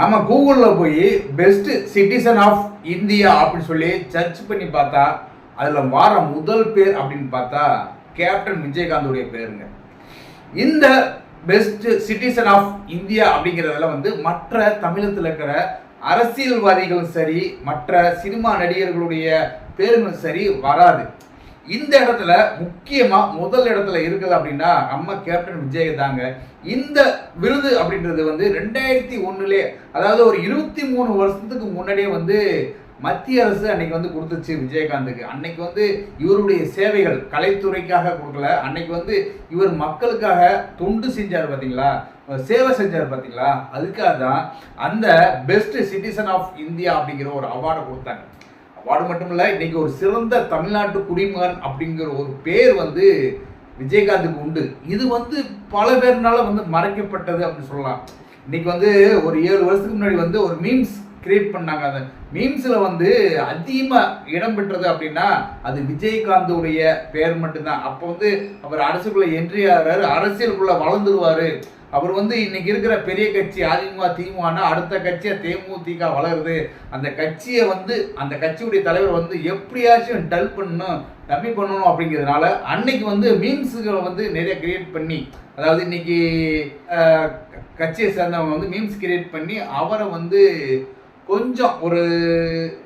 நம்ம கூகுளில் போய் பெஸ்ட் சிட்டிசன் ஆஃப் இந்தியா அப்படின்னு சொல்லி சர்ச் பண்ணி பார்த்தா அதில் வார முதல் பேர் அப்படின்னு பார்த்தா கேப்டன் விஜயகாந்தோடைய பேருங்க. இந்த பெஸ்ட் சிட்டிசன் ஆஃப் இந்தியா அப்படிங்கிறதுல வந்து மற்ற தமிழகத்தில் இருக்கிற அரசியல்வாதிகளும் சரி மற்ற சினிமா நடிகர்களுடைய பேருங்களும் சரி வராது. இந்த இடத்துல முக்கியமாக முதல் இடத்துல இருக்குது அப்படின்னா நம்ம கேப்டன் விஜய் தாங்க. இந்த விருது அப்படின்றது வந்து ரெண்டாயிரத்தி ஒன்றுலே அதாவது ஒரு இருபத்தி மூணு வருஷத்துக்கு முன்னாடியே வந்து மத்திய அரசு அன்னைக்கு வந்து கொடுத்துச்சு விஜயகாந்துக்கு. அன்னைக்கு வந்து இவருடைய சேவைகள் கலைத்துறைக்காக கொடுக்கல. அன்னைக்கு வந்து இவர் மக்களுக்காக தொண்டு செஞ்சார் பார்த்தீங்களா சேவை செஞ்சார் பார்த்தீங்களா அதுக்காக தான் அந்த பெஸ்ட் சிட்டிசன் ஆஃப் இந்தியா அப்படிங்கிற ஒரு அவார்டை கொடுத்தாங்க. அவார்டு மட்டும் இல்லை இன்றைக்கி ஒரு சிறந்த தமிழ்நாட்டு குடிமகன் அப்படிங்கிற ஒரு பேர் வந்து விஜயகாந்துக்கு உண்டு. இது வந்து பல பேர்னால வந்து மறைக்கப்பட்டது அப்படின்னு சொல்லலாம். இன்னைக்கு வந்து ஒரு ஏழு வருஷத்துக்கு முன்னாடி வந்து ஒரு மீம்ஸ் கிரியேட் பண்ணாங்க. அந்த மீம்ஸில் வந்து அதிகமாக இடம் பெற்றது அப்படின்னா அது விஜயகாந்தோடைய பேர் மட்டும்தான். அப்போ வந்து அவர் அரசுக்குள்ளே என்ட்ரி ஆகிறாரு அரசியலுக்குள்ளே வளர்ந்துருவார். அவர் வந்து இன்னைக்கு இருக்கிற பெரிய கட்சி அதிமுக திமுகனா அடுத்த கட்சியா தேமுதிக வளருது. அந்த கட்சியை வந்து அந்த கட்சியுடைய தலைவர் வந்து எப்படியாச்சும் டல் பண்ணணும் டம்மி பண்ணணும் அப்படிங்கிறதுனால அன்னைக்கு வந்து மீம்ஸுகளை வந்து நிறைய கிரியேட் பண்ணி அதாவது இன்னைக்கு கட்சியை சேர்ந்தவங்க வந்து மீம்ஸ் கிரியேட் பண்ணி அவரை வந்து கொஞ்சம் ஒரு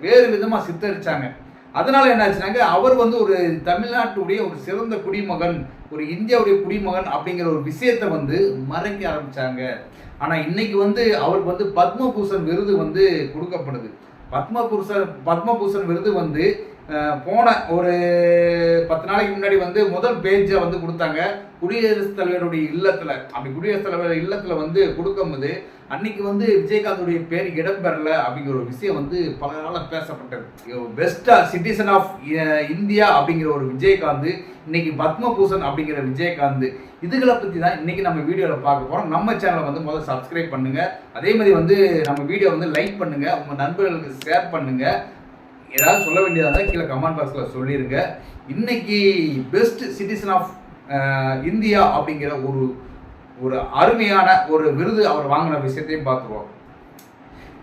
வேறு விதமாக சித்தரிச்சாங்க. என்ன என்னாச்சுனாங்க அவர் வந்து ஒரு தமிழ்நாட்டுடைய ஒரு சிறந்த குடிமகன் ஒரு இந்தியாவுடைய குடிமகன் அப்படிங்கிற ஒரு விஷயத்தை வந்து மறைக்க ஆரம்பித்தாங்க ஆனால் இன்னைக்கு வந்து அவருக்கு வந்து பத்மபூஷன் விருது வந்து கொடுக்கப்படுது. பத்மபூஷன் பத்மபூஷன் விருது வந்து போன ஒரு பத்து நாளைக்கு முன்னாடி வந்து முதல் பேஜை வந்து கொடுத்தாங்க. குடியரசுத் தலைவருடைய இல்லத்தில். அப்படி குடியரசுத் தலைவர் இல்லத்தில் வந்து கொடுக்கும்போது அன்னைக்கு வந்து விஜயகாந்துடைய பேர் இடம்பெறல அப்படிங்கிற ஒரு விஷயம் வந்து பல நாளாக பேசப்பட்டது. பெஸ்டா சிட்டிசன் ஆஃப் இந்தியா அப்படிங்கிற ஒரு விஜயகாந்த் இன்னைக்கு பத்மபூஷன் அப்படிங்கிற விஜயகாந்த் இதுகளை பற்றி தான் இன்னைக்கு நம்ம வீடியோவில் பார்க்க போகிறோம் நம்ம சேனலை வந்து முதல்ல சப்ஸ்கிரைப் பண்ணுங்க. அதே மாதிரி வந்து நம்ம வீடியோ வந்து லைக் பண்ணுங்க. உங்கள் நண்பர்களுக்கு ஷேர் பண்ணுங்க. ஏதாவது சொல்ல வேண்டியதாக இருந்தால் கீழே கமெண்ட் பாக்ஸில் சொல்லிடுங்க இன்னைக்கு பெஸ்ட் சிட்டிசன் ஆஃப் இந்தியா அப்படிங்கிற ஒரு ஒரு அருமையான ஒரு விருது அவர் வாங்கின விஷயத்தையும் பார்த்துருவோம்.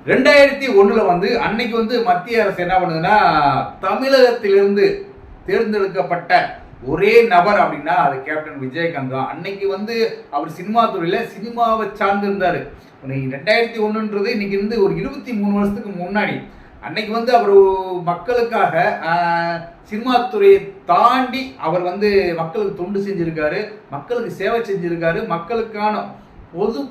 ரெண்டாயிரத்தி ஒன்றில் வந்து அன்னைக்கு வந்து மத்திய அரசு என்ன பண்ணுதுன்னா தமிழகத்திலிருந்து தேர்ந்தெடுக்கப்பட்ட ஒரே நபர் அப்படின்னா அது கேப்டன் விஜயகாந்த் தான். அன்னைக்கு வந்து அவர் சினிமா துறையில் சினிமாவை சார்ந்து இருந்தார் இன்னைக்கு ரெண்டாயிரத்தி ஒன்றுன்றது இன்னைக்கு இருந்து ஒரு இருபத்தி மூணு வருஷத்துக்கு முன்னாடி அன்னைக்கு வந்து அவர் மக்களுக்காக சினிமா துறையை தாண்டி அவர் வந்து மக்களுக்கு தொண்டு செஞ்சுருக்காரு மக்களுக்கு சேவை செஞ்சுருக்காரு மக்களுக்கான பொது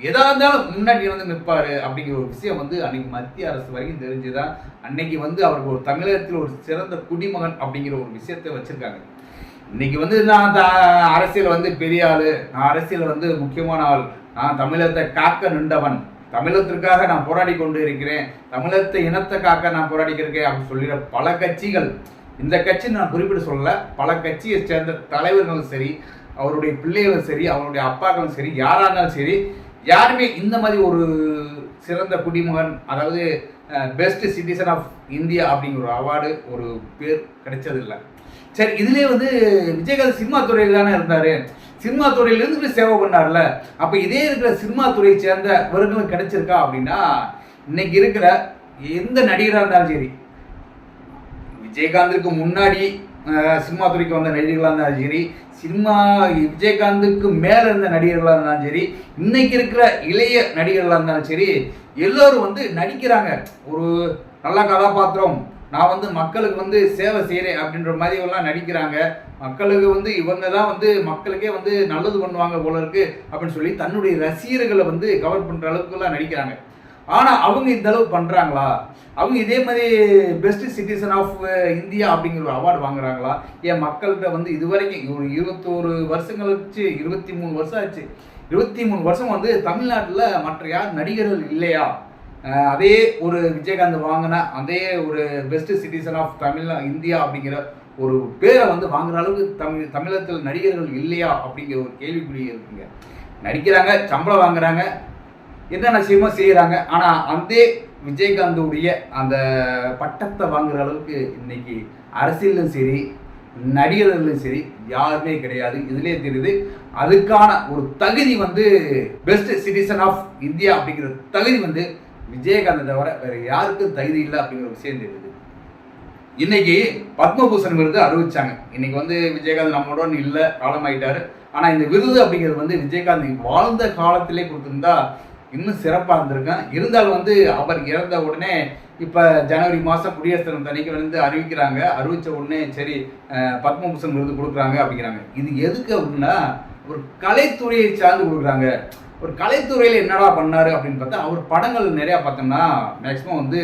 எதா இருந்தாலும் முன்னாடி வந்து நிற்பார் அப்படிங்கிற ஒரு விஷயம் வந்து அன்னைக்கு மத்திய அரசு வரைக்கும் தெரிஞ்சுதான் அன்னைக்கு வந்து அவருக்கு ஒரு தமிழகத்தில் ஒரு சிறந்த குடிமகன் அப்படிங்கிற ஒரு விஷயத்தை வச்சுருக்காங்க. இன்னைக்கு வந்து நான் அரசியல் வந்து பெரிய ஆள். நான் அரசியல் வந்து முக்கியமான ஆள். நான் தமிழகத்தை காக்க நின்றவன். தமிழகத்திற்காக நான் போராடி கொண்டு இருக்கிறேன். தமிழகத்தை இனத்தை காக்க நான் போராடிக்கிறேன் அப்படின்னு சொல்லிற பல கட்சிகள் இந்த கட்சி நான் குறிப்பிட்டு சொல்லல பல கட்சியை சேர்ந்த தலைவர்களும் சரி அவருடைய பிள்ளைகளும் சரி அவருடைய அப்பாக்களும் சரி யாராக இருந்தாலும் சரி யாருமே இந்த மாதிரி ஒரு சிறந்த குடிமகன் அதாவது பெஸ்ட் சிட்டிசன் ஆஃப் இந்தியா அப்படிங்கிற ஒரு அவார்டு ஒரு பேர் கிடைச்சதில்லை. சரி இதுலயே வந்து விஜயகாந்த் சினிமா துறையில் தானே இருந்தார். சினிமா துறையில இருந்து சேவை பண்ணார்ல. அப்போ இதே இருக்கிற சினிமா துறையை சேர்ந்த விருதுகளும் கிடைச்சிருக்கா அப்படின்னா இன்னைக்கு இருக்கிற எந்த நடிகராக இருந்தாலும் சரி விஜயகாந்துக்கு முன்னாடி சினிமா துறைக்கு வந்த நடிகர்களாக இருந்தாலும் சரி சினிமா விஜயகாந்துக்கு மேலே இருந்த நடிகர்களாக இருந்தாலும் சரி இன்னைக்கு இருக்கிற இளைய நடிகர்களாக இருந்தாலும் சரி எல்லோரும் வந்து நடிக்கிறாங்க. ஒரு நல்ல கதாபாத்திரம் நான் வந்து மக்களுக்கு வந்து சேவை செய்கிறேன் அப்படின்ற மாதிரி எல்லாம் நடிக்கிறாங்க. மக்களுக்கு வந்து இவங்க தான் வந்து மக்களுக்கே வந்து நல்லது பண்ணுவாங்க போல இருக்கு அப்படின்னு சொல்லி தன்னுடைய ரசிகர்களை வந்து கவர் பண்ணுற அளவுக்குலாம் நடிக்கிறாங்க. ஆனால் அவங்க இந்த அளவு பண்ணுறாங்களா அவங்க இதே மாதிரி பெஸ்ட் சிட்டிசன் ஆஃப் இந்தியா அப்படிங்கிற ஒரு அவார்டு வாங்குறாங்களா? ஏன் மக்கள்கிட்ட வந்து இதுவரைக்கும் ஒரு இருபத்தோரு வருஷங்கள் வச்சு இருபத்தி மூணு வருஷம் ஆச்சு. இருபத்தி மூணு வருஷம் வந்து தமிழ்நாட்டில் மற்ற யார் நடிகர்கள் இல்லையா? அதே ஒரு விஜயகாந்த் வாங்கின அதே ஒரு best citizen of Tamil India அப்படிங்கிற ஒரு பேரை வந்து வாங்குற அளவுக்கு தமிழ் தமிழகத்தில் நடிகர்கள் இல்லையா அப்படிங்கிற ஒரு கேள்விக்குறி இருக்குங்க. நடிக்கிறாங்க சம்பளம் வாங்குறாங்க என்னென்ன செய்யுமோ செய்கிறாங்க ஆனால் அதே விஜயகாந்துடைய அந்த பட்டத்தை வாங்குற அளவுக்கு இன்னைக்கு அரசியலும் சரி நடிகர்களும் சரி யாருமே கிடையாது. இதுலேயே தெரியுது அதுக்கான ஒரு தகுதி வந்து பெஸ்ட் சிட்டிசன் ஆஃப் இந்தியா அப்படிங்கிற தகுதி வந்து விஜயகாந்த் தவிர வேற யாருக்கும் தகுதி இல்லை அப்படிங்கிற விஷயம் தெரியுது. இன்னைக்கு பத்மபூஷன் விருது அறிவிச்சாங்க. இன்னைக்கு வந்து விஜயகாந்த் நம்மளுடன் இல்லை காலமாயிட்டாரு. ஆனா இந்த விருது அப்படிங்கிறது வந்து விஜயகாந்த் வாழ்ந்த காலத்திலே கொடுத்துருந்தா இன்னும் சிறப்பாக இருந்திருக்கேன் இருந்தாலும் வந்து அவர் இறந்த உடனே இப்போ ஜனவரி மாதம் குடியரசு தினம் தனிக்கு வந்து அறிவிக்கிறாங்க. அறிவித்த உடனே சரி பத்மபூஷன் விருது கொடுக்குறாங்க அப்படிங்கிறாங்க. இது எதுக்கு அப்படின்னா ஒரு கலைத்துறையை சார்ந்து கொடுக்குறாங்க. ஒரு கலைத்துறையில் என்னடா பண்ணாரு அப்படின்னு பார்த்தா அவர் படங்கள் நிறையா பார்த்தோம்னா மேக்சிமம் வந்து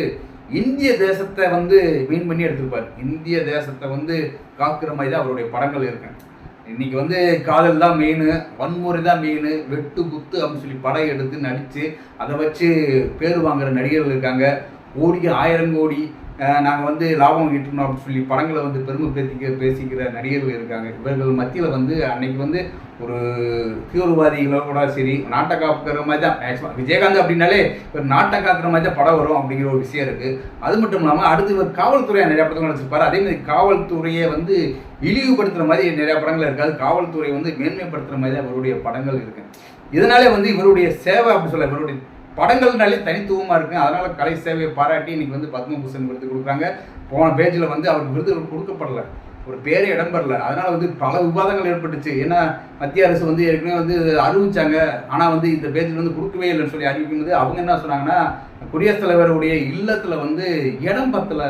இந்திய தேசத்தை வந்து மீன் பண்ணி எடுத்திருப்பார். இந்திய தேசத்தை வந்து காக்கிற மாதிரி தான் அவருடைய படங்கள் இருக்கு. இன்னைக்கு வந்து காதல் தான் மெயின் வன்முறை தான் மெயின் வெட்டு குத்து அப்படின்னு சொல்லி படம் எடுத்து நடித்து அதை வச்சு பேர் வாங்குற நடிகர்கள் இருக்காங்க. கோடி ஆயிரம் கோடி நாங்கள் வந்து லாபம் ஈட்டணும் அப்படின்னு சொல்லி படங்களை வந்து பெருமை பேசிக்க பேசிக்கிற நடிகர்கள் இருக்காங்க. இவர்கள் மத்தியில் வந்து அன்னைக்கு வந்து ஒரு தீவிரவாதிகளோட சரி நாட்டை காக்கிற மாதிரி தான். மேக்ஸிமம் விஜயகாந்த் அப்படின்னாலே ஒரு நாட்டை காக்கிற மாதிரி தான் படம் வரும் அப்படிங்கிற ஒரு விஷயம் இருக்குது அது மட்டும் இல்லாமல் அடுத்து இவர் காவல்துறையை நிறையா படங்கள் நடிச்சிருப்பாரு. அதேமாதிரி காவல்துறையை வந்து இழிவுபடுத்துகிற மாதிரி நிறையா படங்கள் இருக்காது காவல்துறையை வந்து மேன்மைப்படுத்துகிற மாதிரி தான் இவருடைய படங்கள் இருக்குது இதனாலே வந்து இவருடைய சேவை அப்படின்னு சொல்ல இவருடைய படங்கள்னாலே தனித்துவமாக இருக்குது அதனால் கலை சேவையை பாராட்டி இன்றைக்கி வந்து பத்மபூஷன் விருது கொடுக்குறாங்க. போன பேஜில் வந்து அவருக்கு விருது கொடுக்கப்படல. ஒரு பேரே இடம்பெறல. அதனால் வந்து பல விவாதங்கள் ஏற்பட்டுச்சு. ஏன்னா மத்திய அரசு வந்து ஏற்கனவே வந்து அறிவிச்சாங்க. ஆனால் வந்து இந்த பேஜில் வந்து கொடுக்கவே இல்லைன்னு சொல்லி அறிவிக்கும்போது அவங்க என்ன சொன்னாங்கன்னா குடியரசுத் தலைவருடைய இல்லத்தில் வந்து இடம் பத்தலை.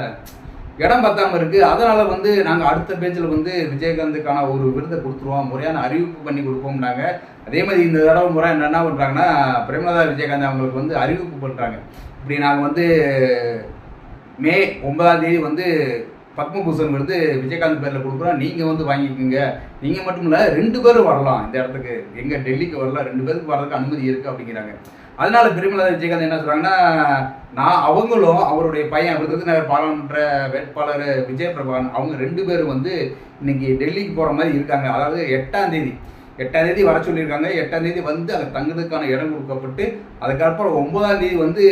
இடம் பத்தாம இருக்கு. அதனால வந்து நாங்கள் அடுத்த பேஜில் வந்து விஜயகாந்துக்கான ஒரு விருதை கொடுத்துருவோம். முறையான அறிவிப்பு பண்ணி கொடுப்போம்னாங்க. அதே மாதிரி இந்த தடவை முறை என்ன பண்ணுறாங்கன்னா பிரேமலதா விஜயகாந்த் அவங்களுக்கு வந்து அறிவிப்பு பண்ணுறாங்க இப்படி நாங்கள் வந்து மே ஒன்பதாம் தேதி வந்து பத்மபூஷன் விருது விஜயகாந்த் பேரில் கொடுக்குறோம். நீங்கள் வந்து வாங்கிக்கோங்க. நீங்கள் மட்டும் இல்லை ரெண்டு பேரும் வரலாம். இந்த இடத்துக்கு எங்கே டெல்லிக்கு வரலாம். ரெண்டு பேருக்கு வரதுக்கு அனுமதி இருக்குது அப்படிங்கிறாங்க. அதனால பிரேமலதா விஜயகாந்த் என்ன சொல்கிறாங்கன்னா நான் அவங்களும் அவருடைய பையன் விருதுநகர் பாராளுமன்ற வேட்பாளர் விஜய் பிரபான் அவங்க ரெண்டு பேரும் வந்து இன்னைக்கு டெல்லிக்கு போகிற மாதிரி இருக்காங்க. அதாவது எட்டாம் தேதி எட்டாம் தேதி வர சொல்லியிருக்காங்க. எட்டாம் தேதி வந்து அங்கே தங்குறதுக்கான இடம் கொடுக்கப்பட்டு அதுக்கப்புறம் ஒன்பதாம் தேதி வந்து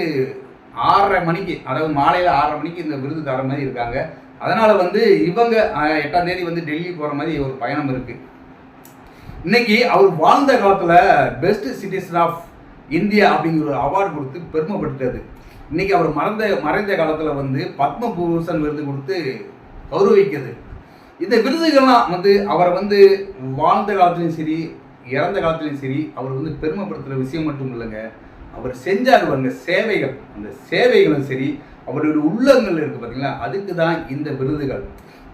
ஆறரை மணிக்கு அதாவது மாலையில் ஆறரை மணிக்கு இந்த விருது தர மாதிரி இருக்காங்க. அதனால வந்து இவங்க எட்டாம் தேதி வந்து டெல்லி போகிற மாதிரி ஒரு பயணம் இருக்கு. இன்னைக்கு அவர் வாழ்ந்த காலத்தில் பெஸ்ட் சிட்டிசன் ஆஃப் இந்தியா அப்படிங்கிற ஒரு அவார்டு கொடுத்து பெருமைப்படுத்துறது இன்னைக்கு அவர் மறந்த மறைந்த காலத்தில் வந்து பத்மபூஷன் விருது கொடுத்து கௌரவிக்கிறது. இந்த விருதுகள்லாம் வந்து அவரை வந்து வாழ்ந்த காலத்துலையும் சரி இறந்த காலத்துலையும் சரி அவர் வந்து பெருமைப்படுத்துகிற விஷயம் மட்டும் இல்லைங்க. அவர் செஞ்சார் பாருங்க சேவைகள். அந்த சேவைகளும் சரி அவருடைய உள்ளங்கள் இருக்குது பார்த்தீங்களா அதுக்கு தான் இந்த விருதுகள்.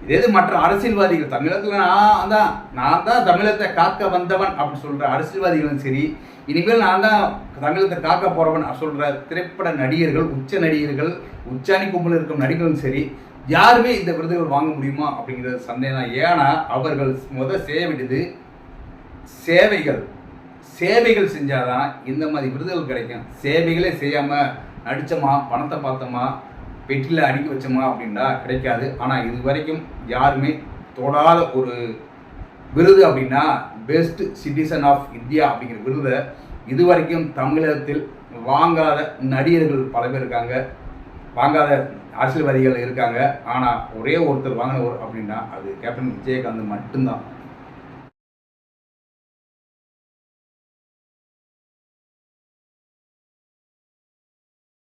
இதே இது மற்ற அரசியல்வாதிகள் தமிழகத்தில் நான் தான் நான் தான் தமிழகத்தை காக்க வந்தவன் அப்படின்னு சொல்ற அரசியல்வாதிகளும் சரி இனிமேல் நான் தான் தமிழகத்தை காக்க போறவன் சொல்ற திரைப்பட நடிகர்கள் உச்ச நடிகர்கள் உச்சாணி கும்பல் இருக்கும் நடிகர்களும் சரி யாருமே இந்த விருதுகள் வாங்க முடியுமா அப்படிங்கிறது சந்தேகம் தான். ஏன்னா அவர்கள் முத செய்ய வேண்டியது சேவைகள். சேவைகள் செஞ்சாதான் இந்த மாதிரி விருதுகள் கிடைக்கும். சேவைகளே செய்யாம நடித்தோமா பணத்தை பார்த்தோமா பெட்டியில் அடுக்கி வச்சோமா அப்படின்னா கிடைக்காது. ஆனால் இது வரைக்கும் யாருமே தொடாத ஒரு விருது அப்படின்னா பெஸ்ட் சிட்டிசன் ஆஃப் இந்தியா அப்படிங்கிற விருதை இது வரைக்கும் தமிழகத்தில் வாங்காத நடிகர்கள் பல பேர் இருக்காங்க. வாங்காத அரசியல்வாதிகள் இருக்காங்க. ஆனால் ஒரே ஒருத்தர் வாங்கினவர் அப்படின்னா அது கேப்டன் விஜயகாந்த் மட்டும்தான்.